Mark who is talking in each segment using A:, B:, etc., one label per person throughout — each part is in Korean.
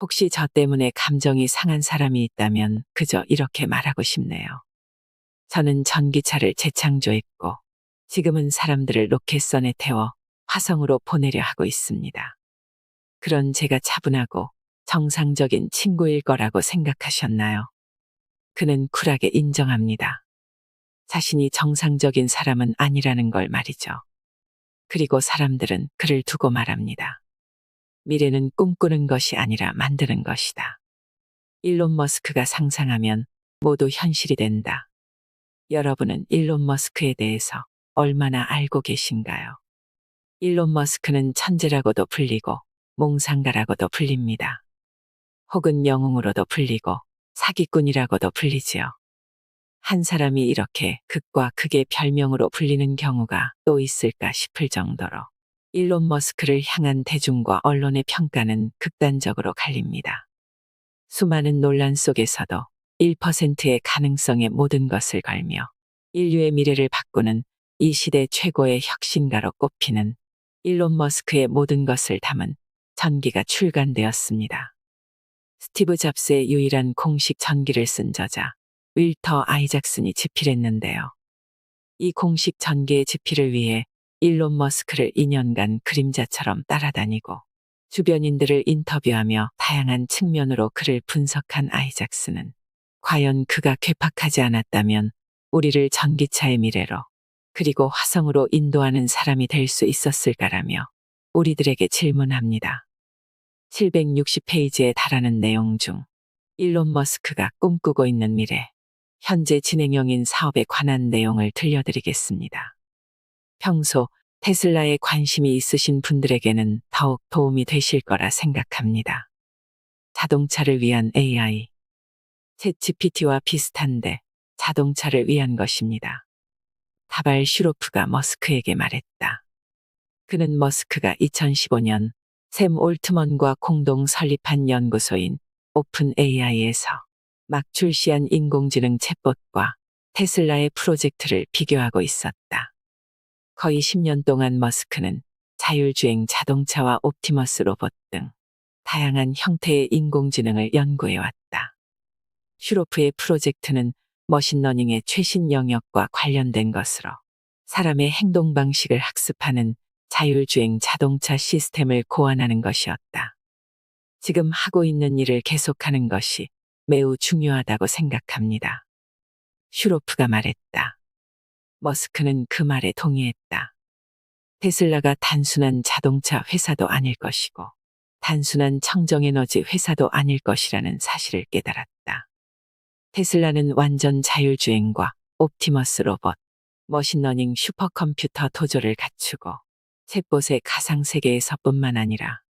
A: 혹시 저 때문에 감정이 상한 사람이 있다면 그저 이렇게 말하고 싶네요. 저는 전기차를 재창조했고 지금은 사람들을 로켓선에 태워 화성으로 보내려 하고 있습니다. 그런 제가 차분하고 정상적인 친구일 거라고 생각하셨나요? 그는 쿨하게 인정합니다. 자신이 정상적인 사람은 아니라는 걸 말이죠. 그리고 사람들은 그를 두고 말합니다. 미래는 꿈꾸는 것이 아니라 만드는 것이다. 일론 머스크가 상상하면 모두 현실이 된다. 여러분은 일론 머스크에 대해서 얼마나 알고 계신가요? 일론 머스크는 천재라고도 불리고 몽상가라고도 불립니다. 혹은 영웅으로도 불리고 사기꾼이라고도 불리지요. 한 사람이 이렇게 극과 극의 별명으로 불리는 경우가 또 있을까 싶을 정도로 일론 머스크를 향한 대중과 언론의 평가는 극단적으로 갈립니다. 수많은 논란 속에서도 1%의 가능성에 모든 것을 걸며 인류의 미래를 바꾸는 이 시대 최고의 혁신가로 꼽히는 일론 머스크의 모든 것을 담은 전기가 출간되었습니다. 스티브 잡스의 유일한 공식 전기를 쓴 저자 윌터 아이작슨이 집필했는데요. 이 공식 전기의 집필을 위해 일론 머스크를 2년간 그림자처럼 따라다니고 주변인들을 인터뷰하며 다양한 측면으로 그를 분석한 아이작스는 과연 그가 괴팍하지 않았다면 우리를 전기차의 미래로 그리고 화성으로 인도하는 사람이 될 수 있었을까라며 우리들에게 질문합니다. 760페이지에 달하는 내용 중 일론 머스크가 꿈꾸고 있는 미래, 현재 진행형인 사업에 관한 내용을 들려드리겠습니다. 평소 테슬라에 관심이 있으신 분들에게는 더욱 도움이 되실 거라 생각합니다. 자동차를 위한 AI. 챗 GPT와 비슷한데 자동차를 위한 것입니다. 타발 슈로프가 머스크에게 말했다. 그는 머스크가 2015년 샘 올트먼과 공동 설립한 연구소인 오픈 AI에서 막 출시한 인공지능 챗봇과 테슬라의 프로젝트를 비교하고 있었다. 거의 10년 동안 머스크는 자율주행 자동차와 옵티머스 로봇 등 다양한 형태의 인공지능을 연구해왔다. 슈로프의 프로젝트는 머신러닝의 최신 영역과 관련된 것으로 사람의 행동 방식을 학습하는 자율주행 자동차 시스템을 고안하는 것이었다. 지금 하고 있는 일을 계속하는 것이 매우 중요하다고 생각합니다. 슈로프가 말했다. 머스크는 그 말에 동의했다. 테슬라가 단순한 자동차 회사도 아닐 것이고, 단순한 청정에너지 회사도 아닐 것이라는 사실을 깨달았다. 테슬라는 완전 자율주행과 옵티머스 로봇, 머신러닝 슈퍼컴퓨터 도조를 갖추고, 챗봇의 가상세계에서뿐만 아니라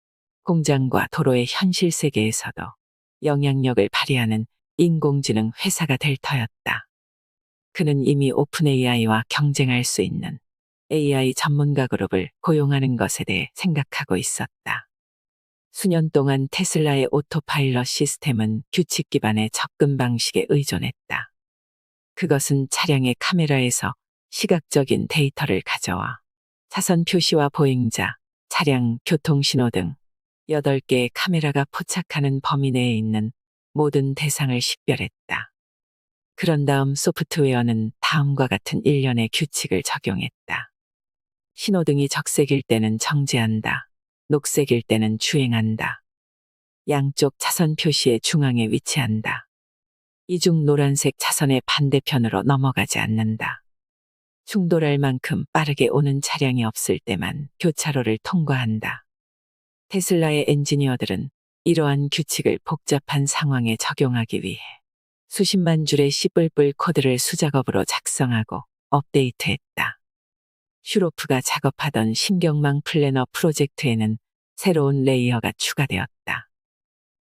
A: 공장과 도로의 현실 세계에서도 영향력을 발휘하는 인공지능 회사가 될 터였다. 그는 이미 오픈 AI와 경쟁할 수 있는 AI 전문가 그룹을 고용하는 것에 대해 생각하고 있었다. 수년 동안 테슬라의 오토파일럿 시스템은 규칙 기반의 접근 방식에 의존했다. 그것은 차량의 카메라에서 시각적인 데이터를 가져와 차선 표시와 보행자, 차량, 교통신호 등 8개의 카메라가 포착하는 범위 내에 있는 모든 대상을 식별했다. 그런 다음 소프트웨어는 다음과 같은 일련의 규칙을 적용했다. 신호등이 적색일 때는 정지한다. 녹색일 때는 주행한다. 양쪽 차선 표시의 중앙에 위치한다. 이중 노란색 차선의 반대편으로 넘어가지 않는다. 충돌할 만큼 빠르게 오는 차량이 없을 때만 교차로를 통과한다. 테슬라의 엔지니어들은 이러한 규칙을 복잡한 상황에 적용하기 위해 수십만 줄의 씨뿔뿔 코드를 수작업으로 작성하고 업데이트했다. 슈로프가 작업하던 신경망 플래너 프로젝트에는 새로운 레이어가 추가되었다.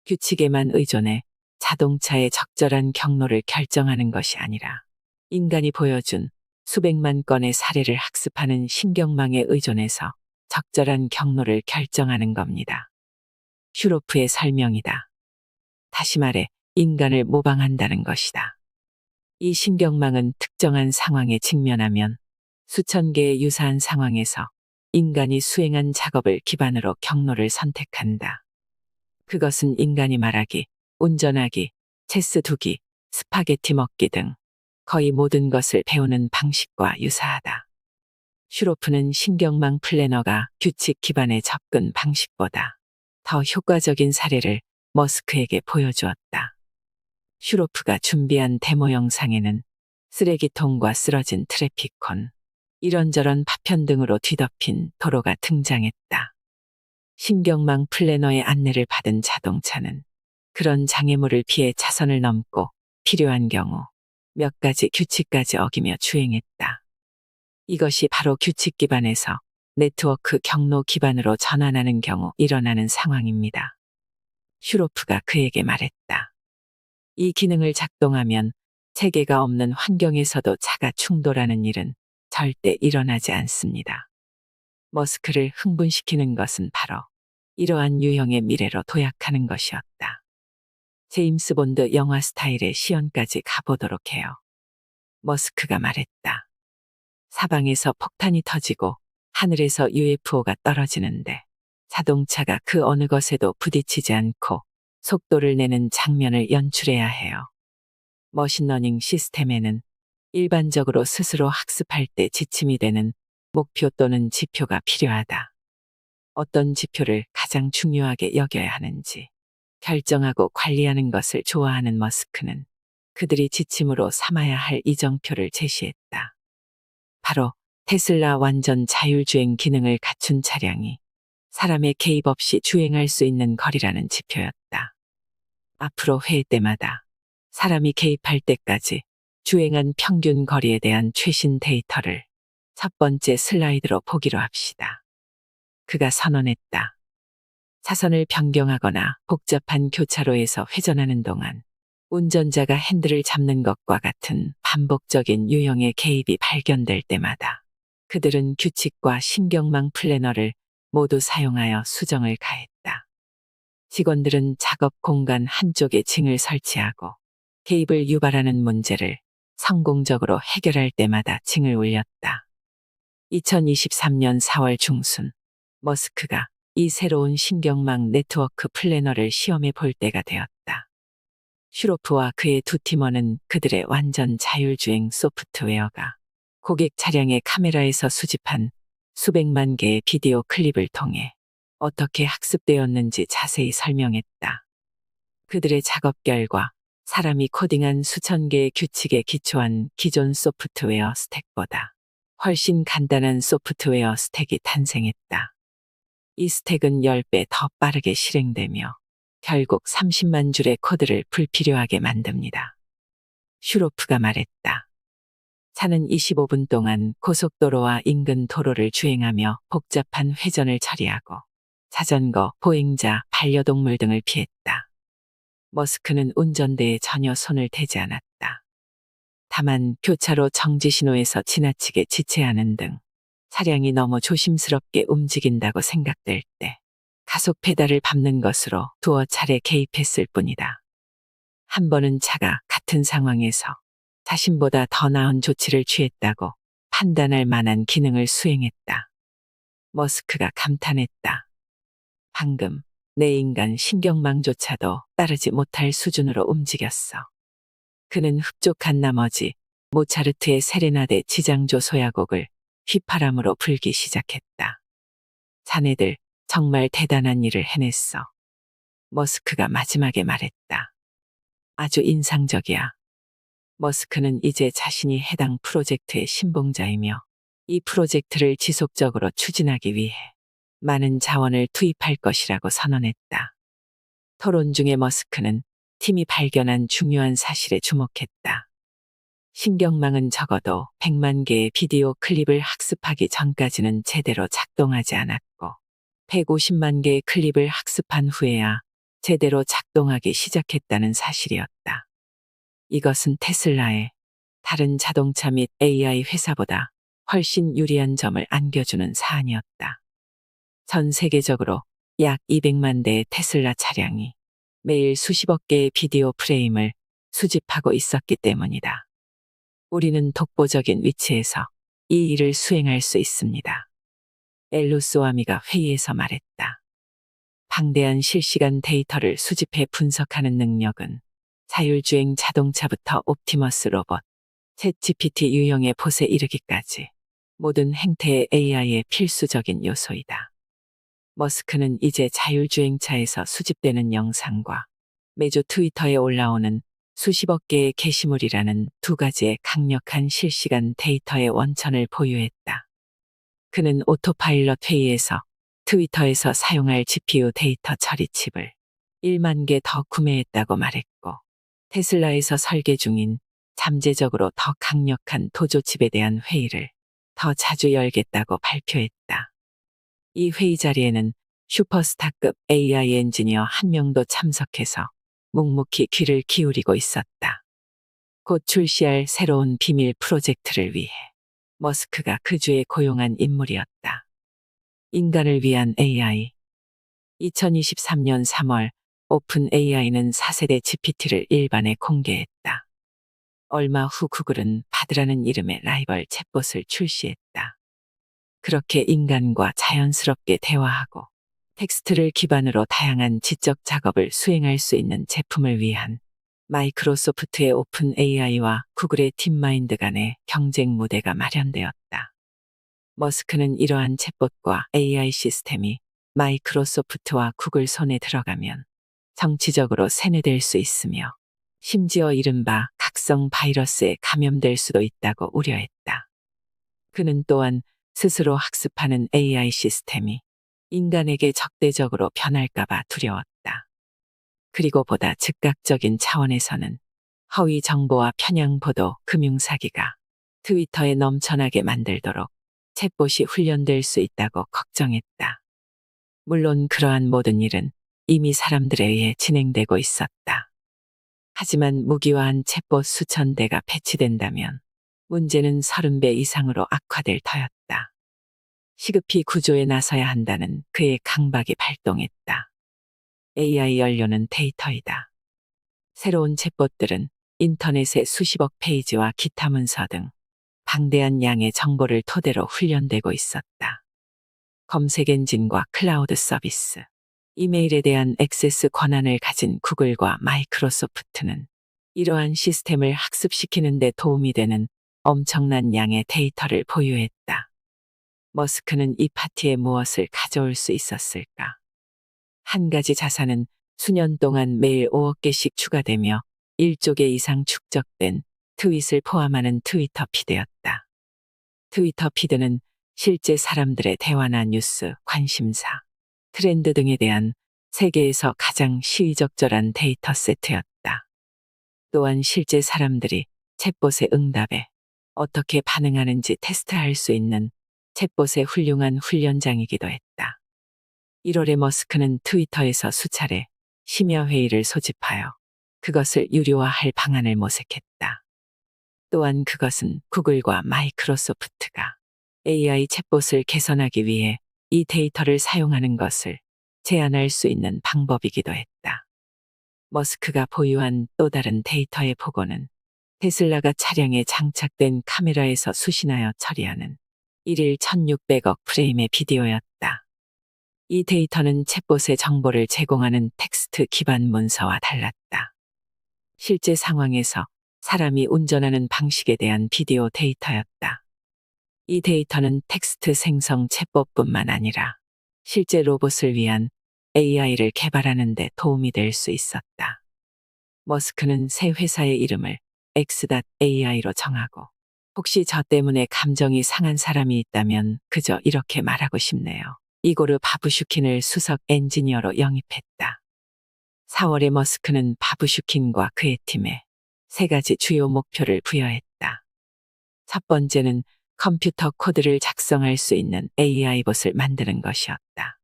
A: 규칙에만 의존해 자동차의 적절한 경로를 결정하는 것이 아니라 인간이 보여준 수백만 건의 사례를 학습하는 신경망에 의존해서 적절한 경로를 결정하는 겁니다. 슈로프의 설명이다. 다시 말해 인간을 모방한다는 것이다. 이 신경망은 특정한 상황에 직면하면 수천 개의 유사한 상황에서 인간이 수행한 작업을 기반으로 경로를 선택한다. 그것은 인간이 말하기, 운전하기, 체스 두기, 스파게티 먹기 등 거의 모든 것을 배우는 방식과 유사하다. 슈로프는 신경망 플래너가 규칙 기반의 접근 방식보다 더 효과적인 사례를 머스크에게 보여주었다. 슈로프가 준비한 데모 영상에는 쓰레기통과 쓰러진 트래피콘, 이런저런 파편 등으로 뒤덮인 도로가 등장했다. 신경망 플래너의 안내를 받은 자동차는 그런 장애물을 피해 차선을 넘고 필요한 경우 몇 가지 규칙까지 어기며 주행했다. 이것이 바로 규칙 기반에서 네트워크 경로 기반으로 전환하는 경우 일어나는 상황입니다. 슈로프가 그에게 말했다. 이 기능을 작동하면 체계가 없는 환경에서도 차가 충돌하는 일은 절대 일어나지 않습니다. 머스크를 흥분시키는 것은 바로 이러한 유형의 미래로 도약하는 것이었다. 제임스 본드 영화 스타일의 시연까지 가보도록 해요. 머스크가 말했다. 사방에서 폭탄이 터지고 하늘에서 UFO가 떨어지는데 자동차가 그 어느 것에도 부딪히지 않고 속도를 내는 장면을 연출해야 해요. 머신러닝 시스템에는 일반적으로 스스로 학습할 때 지침이 되는 목표 또는 지표가 필요하다. 어떤 지표를 가장 중요하게 여겨야 하는지 결정하고 관리하는 것을 좋아하는 머스크는 그들이 지침으로 삼아야 할 이정표를 제시했다. 바로 테슬라 완전 자율주행 기능을 갖춘 차량이 사람의 개입 없이 주행할 수 있는 거리라는 지표였다. 앞으로 회의 때마다 사람이 개입할 때까지 주행한 평균 거리에 대한 최신 데이터를 첫 번째 슬라이드로 보기로 합시다. 그가 선언했다. 차선을 변경하거나 복잡한 교차로에서 회전하는 동안 운전자가 핸들을 잡는 것과 같은 반복적인 유형의 개입이 발견될 때마다 그들은 규칙과 신경망 플래너를 모두 사용하여 수정을 가했다. 직원들은 작업 공간 한쪽에 징을 설치하고 개입을 유발하는 문제를 성공적으로 해결할 때마다 징을 올렸다. 2023년 4월 중순 머스크가 이 새로운 신경망 네트워크 플래너를 시험해 볼 때가 되었다. 슈로프와 그의 두 팀원은 그들의 완전 자율주행 소프트웨어가 고객 차량의 카메라에서 수집한 수백만 개의 비디오 클립을 통해 어떻게 학습되었는지 자세히 설명했다. 그들의 작업 결과 사람이 코딩한 수천 개의 규칙에 기초한 기존 소프트웨어 스택보다 훨씬 간단한 소프트웨어 스택이 탄생했다. 이 스택은 10배 더 빠르게 실행되며 결국 30만 줄의 코드를 불필요하게 만듭니다. 슈로프가 말했다. 차는 25분 동안 고속도로와 인근 도로를 주행하며 복잡한 회전을 처리하고 자전거, 보행자, 반려동물 등을 피했다. 머스크는 운전대에 전혀 손을 대지 않았다. 다만 교차로 정지 신호에서 지나치게 지체하는 등 차량이 너무 조심스럽게 움직인다고 생각될 때 가속 페달을 밟는 것으로 두어 차례 개입했을 뿐이다. 한 번은 차가 같은 상황에서 자신보다 더 나은 조치를 취했다고 판단할 만한 기능을 수행했다. 머스크가 감탄했다. 방금 내 인간 신경망조차도 따르지 못할 수준으로 움직였어. 그는 흡족한 나머지 모차르트의 세레나데 지장조 소야곡을 휘파람으로 불기 시작했다. 자네들 정말 대단한 일을 해냈어. 머스크가 마지막에 말했다. 아주 인상적이야. 머스크는 이제 자신이 해당 프로젝트의 신봉자이며 이 프로젝트를 지속적으로 추진하기 위해 많은 자원을 투입할 것이라고 선언했다. 토론 중에 머스크는 팀이 발견한 중요한 사실에 주목했다. 신경망은 적어도 100만 개의 비디오 클립을 학습하기 전까지는 제대로 작동하지 않았고 150만 개의 클립을 학습한 후에야 제대로 작동하기 시작했다는 사실이었다. 이것은 테슬라의 다른 자동차 및 AI 회사보다 훨씬 유리한 점을 안겨주는 사안이었다. 전 세계적으로 약 200만 대의 테슬라 차량이 매일 수십억 개의 비디오 프레임을 수집하고 있었기 때문이다. 우리는 독보적인 위치에서 이 일을 수행할 수 있습니다. 엘루스와미가 회의에서 말했다. 방대한 실시간 데이터를 수집해 분석하는 능력은 자율주행 자동차부터 옵티머스 로봇, 챗 GPT 유형의 봇에 이르기까지 모든 행태의 AI의 필수적인 요소이다. 머스크는 이제 자율주행차에서 수집되는 영상과 매주 트위터에 올라오는 수십억 개의 게시물이라는 두 가지의 강력한 실시간 데이터의 원천을 보유했다. 그는 오토파일럿 회의에서 트위터에서 사용할 GPU 데이터 처리 칩을 1만 개 더 구매했다고 말했고, 테슬라에서 설계 중인 잠재적으로 더 강력한 도조칩에 대한 회의를 더 자주 열겠다고 발표했다. 이 회의 자리에는 슈퍼스타급 AI 엔지니어 한 명도 참석해서 묵묵히 귀를 기울이고 있었다. 곧 출시할 새로운 비밀 프로젝트를 위해 머스크가 그 주에 고용한 인물이었다. 인간을 위한 AI. 2023년 3월 오픈 AI는 4세대 GPT를 일반에 공개했다. 얼마 후 구글은 바드라는 이름의 라이벌 챗봇을 출시했다. 그렇게 인간과 자연스럽게 대화하고 텍스트를 기반으로 다양한 지적 작업을 수행할 수 있는 제품을 위한 마이크로소프트의 오픈 AI와 구글의 딥마인드 간의 경쟁 무대가 마련되었다. 머스크는 이러한 챗봇과 AI 시스템이 마이크로소프트와 구글 손에 들어가면 정치적으로 세뇌될 수 있으며 심지어 이른바 각성 바이러스에 감염될 수도 있다고 우려했다. 그는 또한 스스로 학습하는 AI 시스템이 인간에게 적대적으로 변할까봐 두려웠다. 그리고 보다 즉각적인 차원에서는 허위 정보와 편향 보도, 금융 사기가 트위터에 넘쳐나게 만들도록 챗봇이 훈련될 수 있다고 걱정했다. 물론 그러한 모든 일은 이미 사람들에 의해 진행되고 있었다. 하지만 무기화한 챗봇 수천 대가 배치된다면 문제는 30배 이상으로 악화될 터였다. 시급히 구조에 나서야 한다는 그의 강박이 발동했다. AI 연료는 데이터이다. 새로운 챗봇들은 인터넷의 수십억 페이지와 기타 문서 등 방대한 양의 정보를 토대로 훈련되고 있었다. 검색 엔진과 클라우드 서비스, 이메일에 대한 액세스 권한을 가진 구글과 마이크로소프트는 이러한 시스템을 학습시키는 데 도움이 되는 엄청난 양의 데이터를 보유했다. 머스크는 이 파티에 무엇을 가져올 수 있었을까? 한 가지 자산은 수년 동안 매일 5억 개씩 추가되며 1조 개 이상 축적된 트윗을 포함하는 트위터 피드였다. 트위터 피드는 실제 사람들의 대화나 뉴스, 관심사, 트렌드 등에 대한 세계에서 가장 시의적절한 데이터 세트였다. 또한 실제 사람들이 챗봇의 응답에 어떻게 반응하는지 테스트할 수 있는 챗봇의 훌륭한 훈련장이기도 했다. 1월에 머스크는 트위터에서 수차례 심야회의를 소집하여 그것을 유료화할 방안을 모색했다. 또한 그것은 구글과 마이크로소프트가 AI 챗봇을 개선하기 위해 이 데이터를 사용하는 것을 제한할 수 있는 방법이기도 했다. 머스크가 보유한 또 다른 데이터의 보고는 테슬라가 차량에 장착된 카메라에서 수신하여 처리하는 1일 1600억 프레임의 비디오였다. 이 데이터는 챗봇의 정보를 제공하는 텍스트 기반 문서와 달랐다. 실제 상황에서 사람이 운전하는 방식에 대한 비디오 데이터였다. 이 데이터는 텍스트 생성 챗봇뿐만 아니라 실제 로봇을 위한 AI를 개발하는 데 도움이 될 수 있었다. 머스크는 새 회사의 이름을 X.AI로 정하고 혹시 저 때문에 감정이 상한 사람이 있다면 그저 이렇게 말하고 싶네요. 이고르 바부슈킨을 수석 엔지니어로 영입했다. 4월에 머스크는 바부슈킨과 그의 팀에 세 가지 주요 목표를 부여했다. 첫 번째는 컴퓨터 코드를 작성할 수 있는 AI 봇을 만드는 것이었다.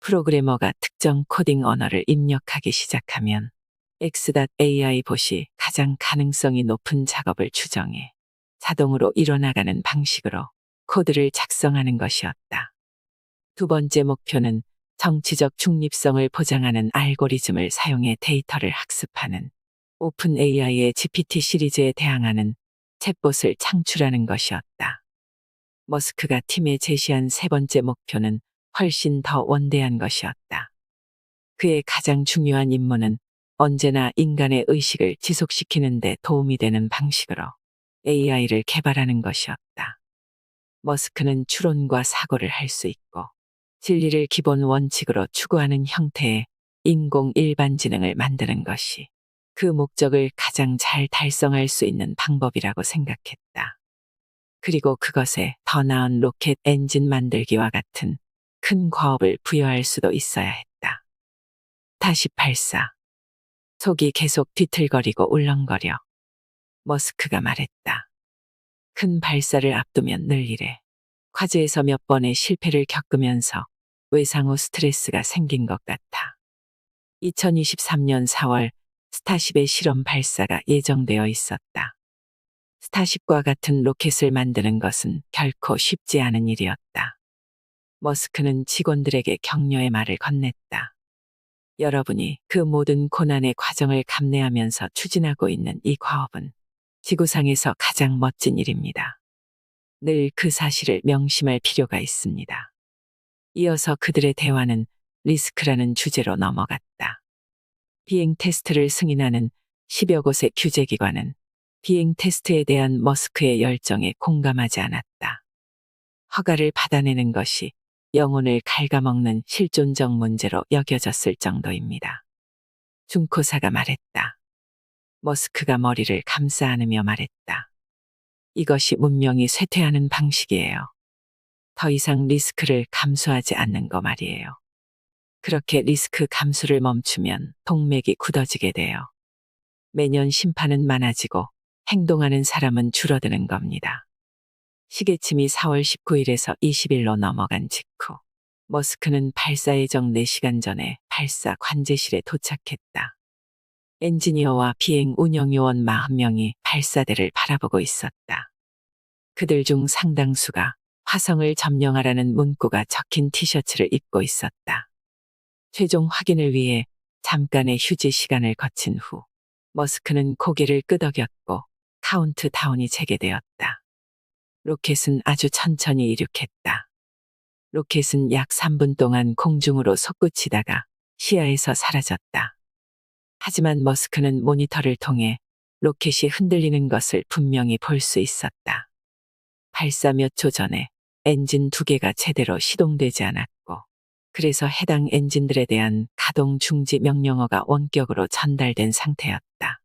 A: 프로그래머가 특정 코딩 언어를 입력하기 시작하면 X.AI 봇이 가장 가능성이 높은 작업을 추정해 자동으로 일어나가는 방식으로 코드를 작성하는 것이었다. 두 번째 목표는 정치적 중립성을 보장하는 알고리즘을 사용해 데이터를 학습하는 오픈 AI의 GPT 시리즈에 대항하는 챗봇을 창출하는 것이었다. 머스크가 팀에 제시한 세 번째 목표는 훨씬 더 원대한 것이었다. 그의 가장 중요한 임무는 언제나 인간의 의식을 지속시키는 데 도움이 되는 방식으로 AI를 개발하는 것이었다. 머스크는 추론과 사고를 할 수 있고 진리를 기본 원칙으로 추구하는 형태의 인공 일반 지능을 만드는 것이 그 목적을 가장 잘 달성할 수 있는 방법이라고 생각했다. 그리고 그것에 더 나은 로켓 엔진 만들기와 같은 큰 과업을 부여할 수도 있어야 했다. 다시 발사. 속이 계속 뒤틀거리고 울렁거려. 머스크가 말했다. 큰 발사를 앞두면 늘 이래. 과제에서 몇 번의 실패를 겪으면서 외상 후 스트레스가 생긴 것 같아. 2023년 4월 스타쉽의 실험 발사가 예정되어 있었다. 스타쉽과 같은 로켓을 만드는 것은 결코 쉽지 않은 일이었다. 머스크는 직원들에게 격려의 말을 건넸다. 여러분이 그 모든 고난의 과정을 감내하면서 추진하고 있는 이 과업은 지구상에서 가장 멋진 일입니다. 늘 그 사실을 명심할 필요가 있습니다. 이어서 그들의 대화는 리스크라는 주제로 넘어갔다. 비행 테스트를 승인하는 10여 곳의 규제기관은 비행 테스트에 대한 머스크의 열정에 공감하지 않았다. 허가를 받아내는 것이 영혼을 갉아먹는 실존적 문제로 여겨졌을 정도입니다. 중코사가 말했다. 머스크가 머리를 감싸 안으며 말했다. 이것이 문명이 쇠퇴하는 방식이에요. 더 이상 리스크를 감수하지 않는 거 말이에요. 그렇게 리스크 감수를 멈추면 동맥이 굳어지게 돼요. 매년 심판은 많아지고 행동하는 사람은 줄어드는 겁니다. 시계침이 4월 19일에서 20일로 넘어간 직후 머스크는 발사 예정 4시간 전에 발사 관제실에 도착했다. 엔지니어와 비행 운영 요원 40명이 발사대를 바라보고 있었다. 그들 중 상당수가 화성을 점령하라는 문구가 적힌 티셔츠를 입고 있었다. 최종 확인을 위해 잠깐의 휴지 시간을 거친 후 머스크는 고개를 끄덕였고 카운트다운이 재개되었다. 로켓은 아주 천천히 이륙했다. 로켓은 약 3분 동안 공중으로 솟구치다가 시야에서 사라졌다. 하지만 머스크는 모니터를 통해 로켓이 흔들리는 것을 분명히 볼 수 있었다. 발사 몇 초 전에 엔진 두 개가 제대로 시동되지 않았고, 그래서 해당 엔진들에 대한 가동 중지 명령어가 원격으로 전달된 상태였다.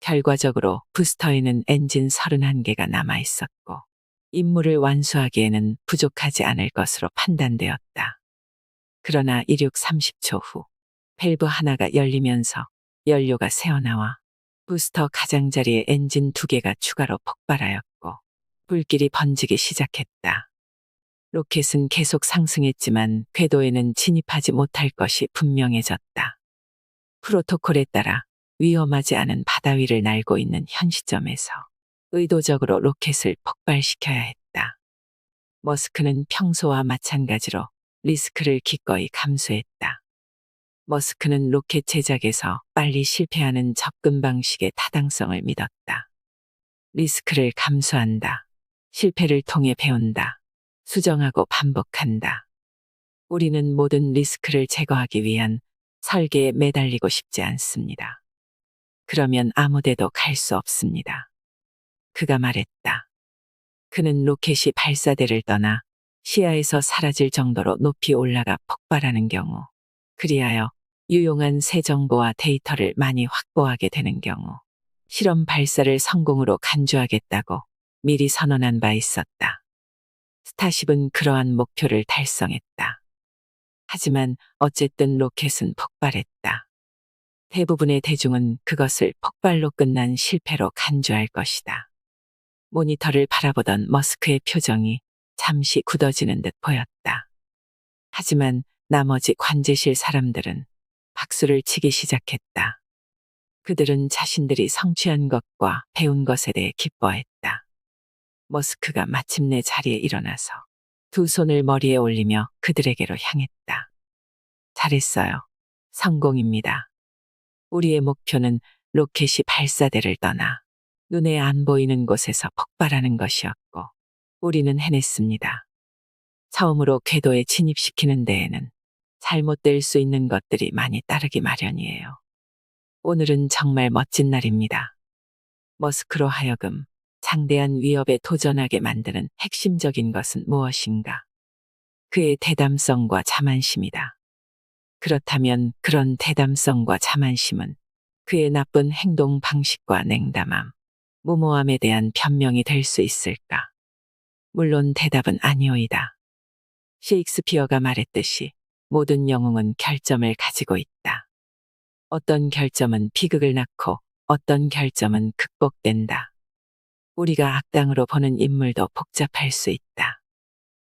A: 결과적으로 부스터에는 엔진 31개가 남아 있었고, 임무를 완수하기에는 부족하지 않을 것으로 판단되었다. 그러나 이륙 30초 후 밸브 하나가 열리면서 연료가 새어나와 부스터 가장자리에 엔진 두 개가 추가로 폭발하였고 불길이 번지기 시작했다. 로켓은 계속 상승했지만 궤도에는 진입하지 못할 것이 분명해졌다. 프로토콜에 따라 위험하지 않은 바다 위를 날고 있는 현 시점에서 의도적으로 로켓을 폭발시켜야 했다. 머스크는 평소와 마찬가지로 리스크를 기꺼이 감수했다. 머스크는 로켓 제작에서 빨리 실패하는 접근 방식의 타당성을 믿었다. 리스크를 감수한다. 실패를 통해 배운다. 수정하고 반복한다. 우리는 모든 리스크를 제거하기 위한 설계에 매달리고 싶지 않습니다. 그러면 아무데도 갈 수 없습니다. 그가 말했다. 그는 로켓이 발사대를 떠나 시야에서 사라질 정도로 높이 올라가 폭발하는 경우, 그리하여 유용한 새 정보와 데이터를 많이 확보하게 되는 경우, 실험 발사를 성공으로 간주하겠다고 미리 선언한 바 있었다. 스타쉽은 그러한 목표를 달성했다. 하지만 어쨌든 로켓은 폭발했다. 대부분의 대중은 그것을 폭발로 끝난 실패로 간주할 것이다. 모니터를 바라보던 머스크의 표정이 잠시 굳어지는 듯 보였다. 하지만 나머지 관제실 사람들은 박수를 치기 시작했다. 그들은 자신들이 성취한 것과 배운 것에 대해 기뻐했다. 머스크가 마침내 자리에 일어나서 두 손을 머리에 올리며 그들에게로 향했다. 잘했어요. 성공입니다. 우리의 목표는 로켓이 발사대를 떠나 눈에 안 보이는 곳에서 폭발하는 것이었고, 우리는 해냈습니다. 처음으로 궤도에 진입시키는 데에는 잘못될 수 있는 것들이 많이 따르기 마련이에요. 오늘은 정말 멋진 날입니다. 머스크로 하여금 장대한 위협에 도전하게 만드는 핵심적인 것은 무엇인가? 그의 대담성과 자만심이다. 그렇다면 그런 대담성과 자만심은 그의 나쁜 행동 방식과 냉담함, 무모함에 대한 변명이 될 수 있을까? 물론 대답은 아니오이다. 셰익스피어가 말했듯이 모든 영웅은 결점을 가지고 있다. 어떤 결점은 비극을 낳고 어떤 결점은 극복된다. 우리가 악당으로 보는 인물도 복잡할 수 있다.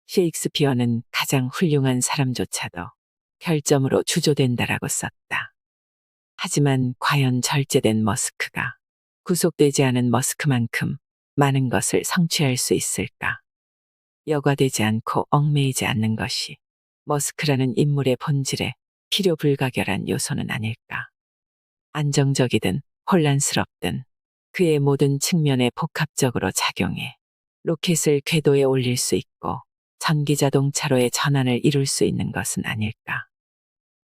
A: 셰익스피어는 가장 훌륭한 사람조차도 결점으로 주조된다라고 썼다. 하지만 과연 절제된 머스크가 구속되지 않은 머스크만큼 많은 것을 성취할 수 있을까? 여과되지 않고 얽매이지 않는 것이 머스크라는 인물의 본질에 필요 불가결한 요소는 아닐까? 안정적이든 혼란스럽든 그의 모든 측면에 복합적으로 작용해 로켓을 궤도에 올릴 수 있고 전기 자동차로의 전환을 이룰 수 있는 것은 아닐까?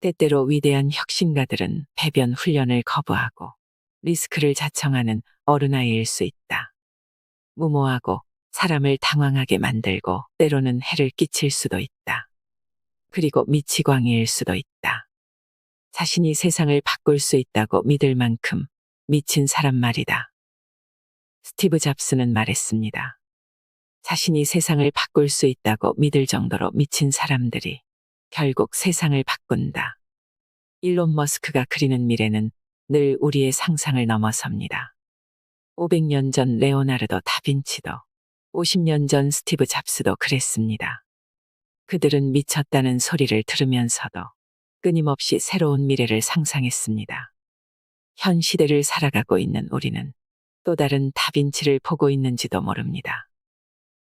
A: 때때로 위대한 혁신가들은 배변 훈련을 거부하고 리스크를 자청하는 어른아이일 수 있다. 무모하고 사람을 당황하게 만들고 때로는 해를 끼칠 수도 있다. 그리고 미치광이일 수도 있다. 자신이 세상을 바꿀 수 있다고 믿을 만큼 미친 사람 말이다. 스티브 잡스는 말했습니다. 자신이 세상을 바꿀 수 있다고 믿을 정도로 미친 사람들이 결국 세상을 바꾼다. 일론 머스크가 그리는 미래는 늘 우리의 상상을 넘어섭니다. 500년 전 레오나르도 다빈치도 50년 전 스티브 잡스도 그랬습니다. 그들은 미쳤다는 소리를 들으면서도 끊임없이 새로운 미래를 상상했습니다. 현 시대를 살아가고 있는 우리는 또 다른 다빈치를 보고 있는지도 모릅니다.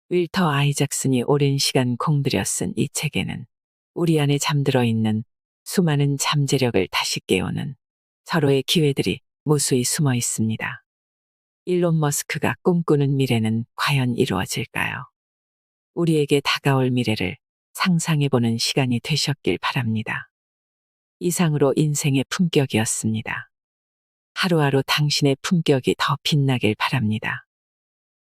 A: 윌터 아이작슨이 오랜 시간 공들여 쓴 이 책에는 우리 안에 잠들어 있는 수많은 잠재력을 다시 깨우는 서로의 기회들이 무수히 숨어 있습니다. 일론 머스크가 꿈꾸는 미래는 과연 이루어질까요? 우리에게 다가올 미래를 상상해보는 시간이 되셨길 바랍니다. 이상으로 인생의 품격이었습니다. 하루하루 당신의 품격이 더 빛나길 바랍니다.